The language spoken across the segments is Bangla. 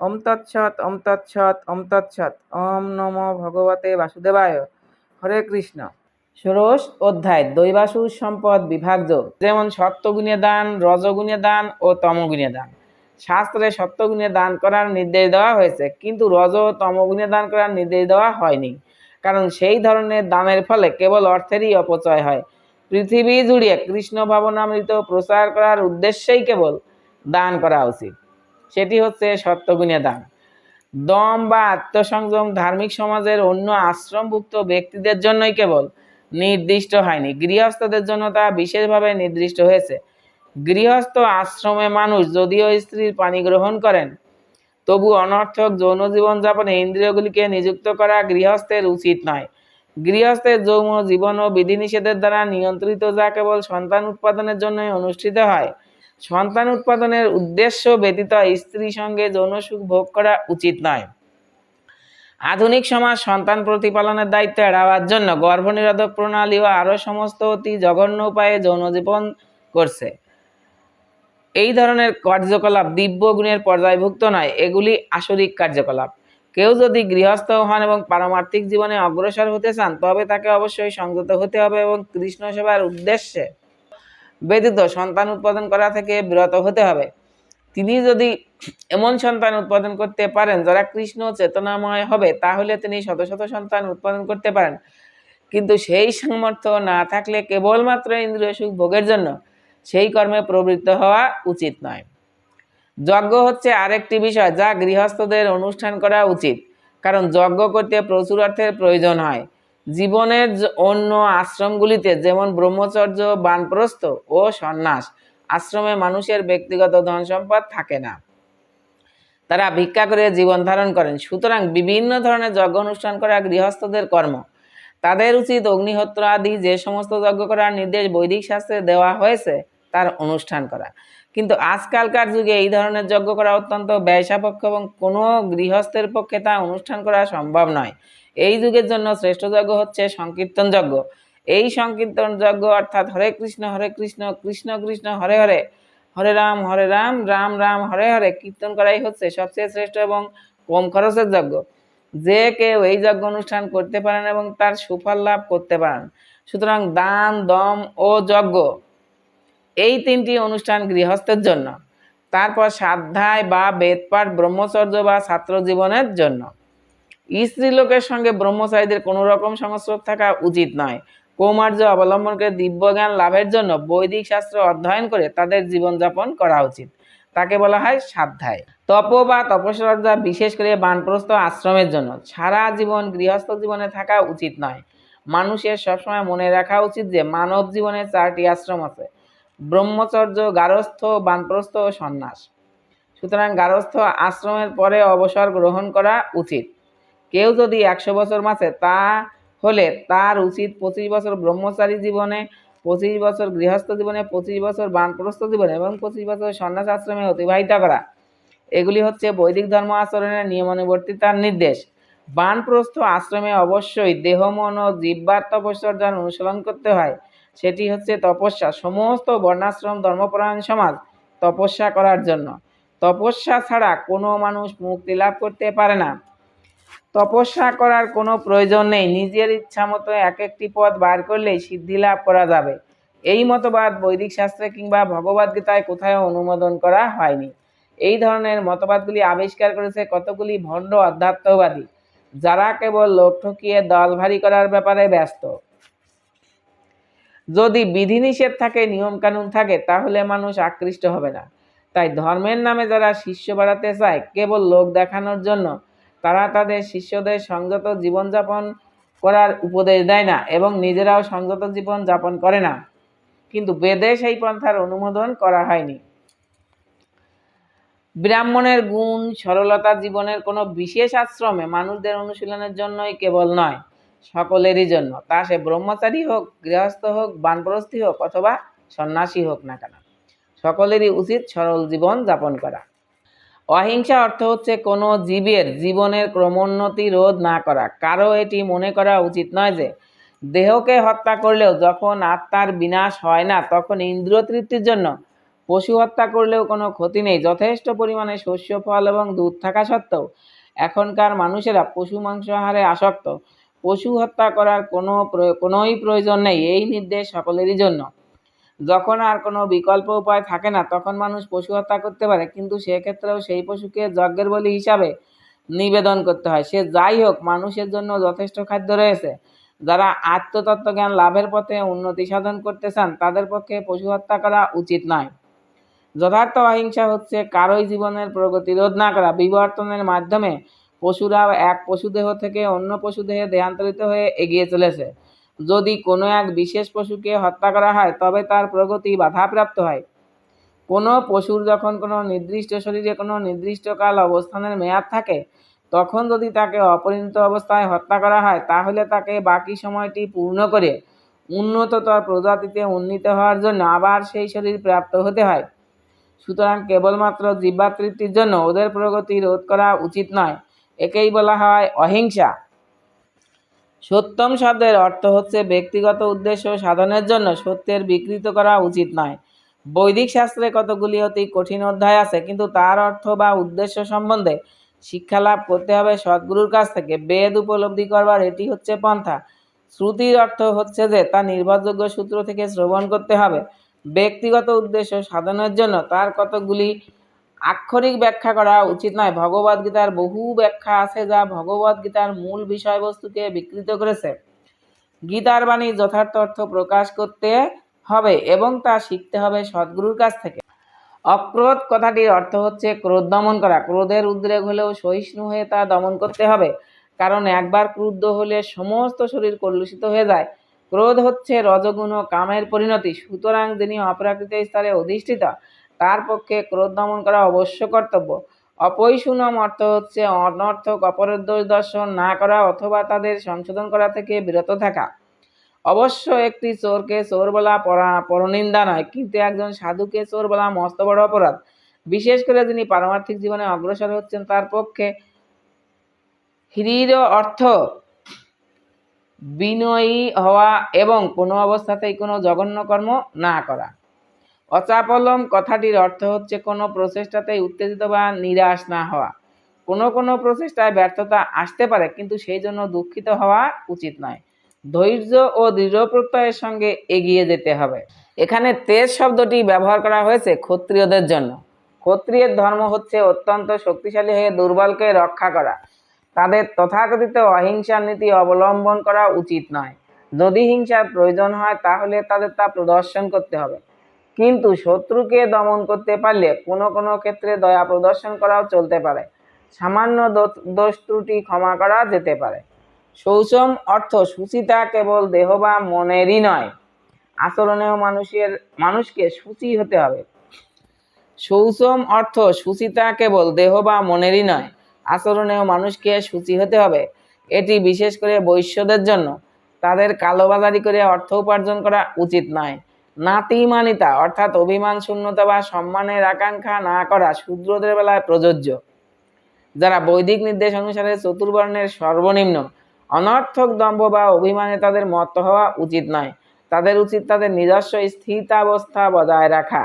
ওম তৎসৎ ওম তৎসৎ ওম তৎসৎ। ওম নমো ভগবতে বাসুদেবায়। হরে কৃষ্ণ। ষোড়শ অধ্যায়, দৈবাসু সম্পদ বিভাগযোগ যেমন সত্যগুণে দান, রজগুণে দান ও তমগুণে দান। শাস্ত্রে সত্যগুণে দান করার নির্দেশ দেওয়া হয়েছে, কিন্তু রজ ও তমগুণে দান করার নির্দেশ দেওয়া হয়নি। কারণ সেই ধরনের দানের ফলে কেবল অর্থেরই অপচয় হয়। পৃথিবী জুড়ে কৃষ্ণ ভাবনামৃত প্রচার করার উদ্দেশ্যেই কেবল দান করা উচিত। সেটি হচ্ছে সত্যগুণে দান। দম বা আত্মসংযম ধার্মিক সমাজের অন্য আশ্রমভুক্ত ব্যক্তিদের জন্যই কেবল নির্দিষ্ট হয়নি। গৃহস্থদের জন্য তা বিশেষভাবে নির্দিষ্ট হয়েছে। গৃহস্থ আশ্রমে মানুষ যদিও স্ত্রীর পানি গ্রহণ করেন, তবু অনর্থক যৌন জীবনযাপনে ইন্দ্রিয়গুলিকে নিযুক্ত করা গৃহস্থের উচিত নয়। গৃহস্থের যৌন জীবন ও বিধিনিষেধের দ্বারা নিয়ন্ত্রিত যা কেবল সন্তান উৎপাদনের জন্যই অনুষ্ঠিত হয় সন্তান উৎপাদনের উদ্দেশ্য ব্যতীত স্ত্রী সঙ্গে যৌন সুখ ভোগ করা উচিত নয়। আধুনিক সমাজ সন্তান প্রতিপালনের দায়িত্ব এড়াবার জন্য গর্ভনিরোধক প্রণালী ও আরও সমস্ত অতি জঘন্য উপায়ে যৌন জীবন করছে। এই ধরনের কার্যকলাপ দিব্য গুণের পর্যায়ভুক্ত নয়, এগুলি আসরিক কার্যকলাপ। কেউ যদি গৃহস্থ হন এবং পারমার্থিক জীবনে অগ্রসর হতে চান, তবে তাকে অবশ্যই সংযত হতে হবে এবং কৃষ্ণ সেবার উদ্দেশ্যে ব্যতীত সন্তান উৎপাদন করা থেকে বিরত হতে হবে। তিনি যদি এমন সন্তান উৎপাদন করতে পারেন, যারা কৃষ্ণ চেতনাময় হবে, তাহলে তিনি শত শত সন্তান উৎপাদন করতে পারেন। কিন্তু সেই সামর্থ্য না থাকলে কেবলমাত্র ইন্দ্রিয় সুখ ভোগের জন্য সেই কর্মে প্রবৃত্ত হওয়া উচিত নয়। যজ্ঞ হচ্ছে আরেকটি বিষয় যা গৃহস্থদের অনুষ্ঠান করা উচিত, কারণ যজ্ঞ করতে প্রচুর অর্থের প্রয়োজন হয়। জীবনের অন্য আশ্রমগুলিতে যেমন ব্রহ্মচর্য, বানপ্রস্থ ও সন্ন্যাস, আশ্রমে মানুষের ব্যক্তিগত ধন সম্পদ থাকে না। তারা ভিক্ষা করে জীবন ধারণ করেন। সুতরাং বিভিন্ন ধরনের যজ্ঞ অনুষ্ঠান করা গৃহস্থদের কর্ম। তাদের উচিত অগ্নিহোত্র আদি যে সমস্ত যজ্ঞ করার নির্দেশ বৈদিক শাস্ত্রে দেওয়া হয়েছে, তার অনুষ্ঠান করা। কিন্তু আজকালকার যুগে এই ধরনের যজ্ঞ করা অত্যন্ত ব্যয়সাপক্ষ এবং কোনো গৃহস্থের পক্ষে তা অনুষ্ঠান করা সম্ভব নয়। এই যুগের জন্য শ্রেষ্ঠ যজ্ঞ হচ্ছে সংকীর্তন যজ্ঞ। এই সংকীর্তন যজ্ঞ অর্থাৎ হরে কৃষ্ণ হরে কৃষ্ণ কৃষ্ণ কৃষ্ণ, হরে হরে হরে রাম হরে রাম রাম রাম, হরে হরে কীর্তন করাই হচ্ছে সবচেয়ে শ্রেষ্ঠ এবং কম খরচের যজ্ঞ। যে কেউ এই যজ্ঞ অনুষ্ঠান করতে পারেন এবং তার সুফল লাভ করতে পারেন। সুতরাং দান, দম ও যজ্ঞ এই তিনটি অনুষ্ঠান গৃহস্থের জন্য। তারপর সাধ্যায় বা বেদপাঠ, ব্রহ্মচর্য বা ছাত্র জীবনের জন্য। স্ত্রীলোকের সঙ্গে ব্রহ্মচারীদের কোনো রকম সংস্রব থাকা উচিত নয়। কৌমার্য অবলম্বন করে দিব্যজ্ঞান লাভের জন্য বৈদিক শাস্ত্র অধ্যয়ন করে তাদের জীবনযাপন করা উচিত। তাকে বলা হয় সাধ্যায়। তপ বা তপস্যা বিশেষ করে বানপ্রস্থ আশ্রমের জন্য সারা জীবন গৃহস্থ জীবনে থাকা উচিত নয়। মানুষের সবসময় মনে রাখা উচিত যে মানব জীবনে চারটি আশ্রম আছে, ব্রহ্মচর্য, গারস্থ, বানপ্রস্থ ও সন্ন্যাস। সুতরাং গারস্থ আশ্রমের পরে অবসর গ্রহণ করা উচিত। কেউ যদি একশো বছর মাসে তা হলে তার উচিত পঁচিশ বছর ব্রহ্মচারী জীবনে, পঁচিশ বছর গৃহস্থ জীবনে, পঁচিশ বছর বানপ্রস্থ জীবনে এবং পঁচিশ বছর সন্ন্যাস আশ্রমে অতিবাহিত করা। এগুলি হচ্ছে বৈদিক ধর্ম আচরণের নিয়মানুবর্তিতার নির্দেশ। বানপ্রস্থ আশ্রমে অবশ্যই দেহ, মন ও জিব্বার তপস্যার অনুশীলন করতে হয়। সেটি হচ্ছে তপস্যা। সমস্ত বর্ণাশ্রম, ধর্মপরায়ণ সমাজ তপস্যা করার জন্য। তপস্যা ছাড়া কোনো মানুষ মুক্তি লাভ করতে পারে না। তপস্যা করার কোনো প্রয়োজন নেই। নিজের ইচ্ছা মতো এক একটি পথ বার করলেই সিদ্ধি লাভ করা যাবে। এই মতবাদ বৈদিক শাস্ত্রে কিংবা ভগবদ্গীতায় কোথাও অনুমোদন করা হয়নি। এই ধরনের মতবাদগুলি আবিষ্কার করেছে কতগুলি ভণ্ড অধ্যাত্মবাদী, যারা কেবল লোক ঠকিয়ে দল ভারী করার ব্যাপারে ব্যস্ত। যদি বিধিনিষেধ থাকে, নিয়মকানুন থাকে, তাহলে মানুষ আকৃষ্ট হবে না। তাই ধর্মের নামে যারা শিষ্য বাড়াতে চায়, কেবল লোক দেখানোর জন্য তারা তাদের শিষ্যদের সংযত জীবনযাপন করার উপদেশ দেয় না এবং নিজেরাও সংযত জীবন যাপন করে না। কিন্তু বেদে সেই পন্থার অনুমোদন করা হয়নি। ব্রাহ্মণের গুণ, সরলতা জীবনের কোনো বিশেষ আশ্রমে মানুষদের অনুশীলনের জন্যই কেবল নয়, সকলেরই জন্য। তা সে ব্রহ্মচারী হোক, গৃহস্থ হোক, বানপ্রস্থী হোক অথবা সন্ন্যাসী হোক না কেন, সকলেরই উচিত সরল জীবন যাপন করা। অহিংসা অর্থ হচ্ছে কোনো জীবের জীবনের ক্রমোন্নতি রোধ না করা। কারও এটি মনে করা উচিত নয় যে, দেহকে হত্যা করলেও যখন আত্মার বিনাশ হয় না, তখন ইন্দ্রিয় তৃপ্তির জন্য পশু হত্যা করলেও কোনো ক্ষতি নেই। যথেষ্ট পরিমাণে শস্য, ফল এবং দুধ থাকা সত্ত্বেও এখনকার মানুষেরা পশু মাংসাহারে আসক্ত। পশু হত্যা করার কোনো কোনোই প্রয়োজন নেই। এই নির্দেশ সকলেরই জন্য। যখন আর কোনো বিকল্প উপায় থাকে না, তখন মানুষ পশু হত্যা করতে পারে। কিন্তু সেক্ষেত্রেও সেই পশুকে যজ্ঞের বলি হিসাবে নিবেদন করতে হয়। সে যাই হোক, মানুষের জন্য যথেষ্ট খাদ্য রয়েছে। যারা আত্মতত্ত্ব জ্ঞান লাভের পথে উন্নতি সাধন করতে চান, তাদের পক্ষে পশু হত্যা করা উচিত নয়। যথার্থ অহিংসা হচ্ছে কারোই জীবনের প্রগতি রোধ না করা। বিবর্তনের মাধ্যমে পশুরা এক পশুদেহ থেকে অন্য পশুদেহে দেহান্তরিত হয়ে এগিয়ে চলেছে। যদি কোনো এক বিশেষ পশুকে হত্যা করা হয়, তবে তার প্রগতি বাধাপ্রাপ্ত হয়। কোনো পশুর যখন কোনো নির্দিষ্ট শরীরে কোনো নির্দিষ্ট কাল অবস্থানের মেয়াদ থাকে, তখন যদি তাকে অপরিণত অবস্থায় হত্যা করা হয়, তাহলে তাকে বাকি সময়টি পূর্ণ করে উন্নততর প্রজাতিতে উন্নীত হওয়ার জন্য আবার সেই শরীর প্রাপ্ত হতে হয়। সুতরাং কেবলমাত্র জিব্বাতৃপ্তির জন্য ওদের প্রগতি রোধ করা উচিত নয়। একেই বলা হয় অহিংসা। সত্যম শব্দের অর্থ হচ্ছে ব্যক্তিগত উদ্দেশ্য সাধনের জন্য সত্যের বিকৃত করা উচিত নয়। বৈদিক শাস্ত্রে কতগুলি অতি কঠিন অধ্যায় আছে, কিন্তু তার অর্থ বা উদ্দেশ্য সম্বন্ধে শিক্ষা লাভ করতে হবে সদ্গুরুর কাছ থেকে। বেদ উপলব্ধি করবার এটি হচ্ছে পন্থা। শ্রুতির অর্থ হচ্ছে যে, তা নির্ভরযোগ্য সূত্র থেকে শ্রবণ করতে হবে। ব্যক্তিগত উদ্দেশ্য সাধনের জন্য তার কতগুলি আক্ষরিক ব্যাখ্যা করা উচিত নয়। ভগবদ গীতার বহু ব্যাখ্যা আছে যা ভগবদ গীতার মূল বিষয়বস্তুকে বিকৃত করেছে। গীতার বাণী যথার্থ অর্থ প্রকাশ করতে হবে এবং তা শিখতে হবে সদ্গুরুর কাছ থেকে। অক্রোধ কথাটির অর্থ হচ্ছে ক্রোধ দমন করা। ক্রোধের উদ্রেক হলেও সহিষ্ণু হয়ে তা দমন করতে হবে। কারণ একবার ক্রুদ্ধ হলে সমস্ত শরীর কলুষিত হয়ে যায়। ক্রোধ হচ্ছে রজগুণ ও কামের পরিণতি। সুতরাং যিনি অপ্রাকৃত স্তরে অধিষ্ঠিত তার পক্ষে ক্রোধ দমন করা অবশ্য কর্তব্য। অপৈশুনম অর্থ হচ্ছে অনর্থক অপরের দোষ দর্শন না করা অথবা তাদের সংশোধন করা থেকে বিরত থাকা। অবশ্য একটি চোরকে চোর বলা পরা পরনিন্দা নয়, কিন্তু একজন সাধুকে চোর বলা মস্ত বড় অপরাধ। বিশেষ করে যিনি পারমার্থিক জীবনে অগ্রসর হচ্ছেন, তার পক্ষে হ্রির অর্থ বিনয়ী হওয়া এবং কোনো অবস্থাতেই কোনো জঘন্য কর্ম না করা। অচাপলম কথাটির অর্থ হচ্ছে কোনো প্রচেষ্টাতেই উত্তেজিত বা নিরাশ না হওয়া। কোনো কোনো প্রচেষ্টায় ব্যর্থতা আসতে পারে, কিন্তু সেই জন্য দুঃখিত হওয়া উচিত নয়। ধৈর্য ও দৃঢ় প্রত্যয়ের সঙ্গে এগিয়ে যেতে হবে। এখানে তেজ শব্দটি ব্যবহার করা হয়েছে ক্ষত্রিয়দের জন্য। ক্ষত্রিয়ের ধর্ম হচ্ছে অত্যন্ত শক্তিশালী হয়ে দুর্বলকে রক্ষা করা। তাদের তথাকথিত অহিংসার নীতি অবলম্বন করা উচিত নয়। যদি হিংসার প্রয়োজন হয়, তাহলে তাদের তা প্রদর্শন করতে হবে। কিন্তু শত্রুকে দমন করতে পারলে কোনো কোনো ক্ষেত্রে দয়া প্রদর্শন করাও চলতে পারে। সামান্য দোষ- ত্রুটি ক্ষমা করা যেতে পারে। শৌচম অর্থ সুচিতা কেবল দেহ বা মনেরই নয়। আচরণেও মানুষের, মানুষকে সূচি হতে হবে। শৌচম অর্থ সুচিতা কেবল দেহ বা মনেরই নয়, আচরণেও মানুষকে সূচি হতে হবে। এটি বিশেষ করে বৈশ্যদের জন্য। তাদের কালোবাজারি করে অর্থ উপার্জন করা উচিত নয়। নাতিমানিতা অর্থাৎ অভিমান, শূন্যতা বা সম্মানের আকাঙ্ক্ষা না করা শূদ্রদের বেলায় প্রযোজ্য। যারা বৈদিক নির্দেশ অনুসারে চতুর্বর্ণের সর্বনিম্ন, অনর্থক দম্ভ বা অভিমানে তাদের মত হওয়া উচিত নয়। তাদের উচিত তাদের নিজস্ব স্থিতাবস্থা বজায় রাখা।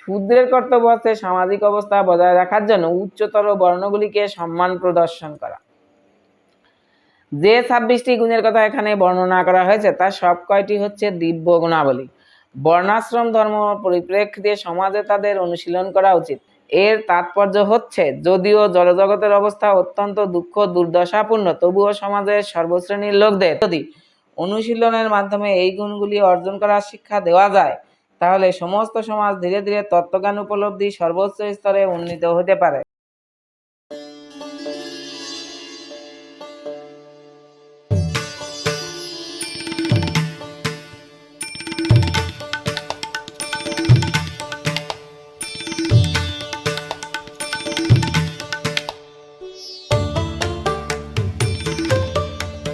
শূদ্রের কর্তব্য হচ্ছে সামাজিক অবস্থা বজায় রাখার জন্য উচ্চতর বর্ণগুলিকে সম্মান প্রদর্শন করা। যে ছাব্বিশটি গুণের কথা এখানে বর্ণনা করা হয়েছে, তার সব কয়টি হচ্ছে দিব্য গুণাবলী। বর্ণাশ্রম ধর্ম পরিপ্রেক্ষিতে সমাজে তাদের অনুশীলন করা উচিত। এর তাৎপর্য হচ্ছে, যদিও জড়জগতের অবস্থা অত্যন্ত দুঃখ, দুর্দশাপূর্ণ, তবুও সমাজের সর্বশ্রেণীর লোকদের যদি অনুশীলনের মাধ্যমে এই গুণগুলি অর্জন করার শিক্ষা দেওয়া যায়, তাহলে সমস্ত সমাজ ধীরে ধীরে তত্ত্বজ্ঞান উপলব্ধি সর্বোচ্চ স্তরে উন্নীত হতে পারে।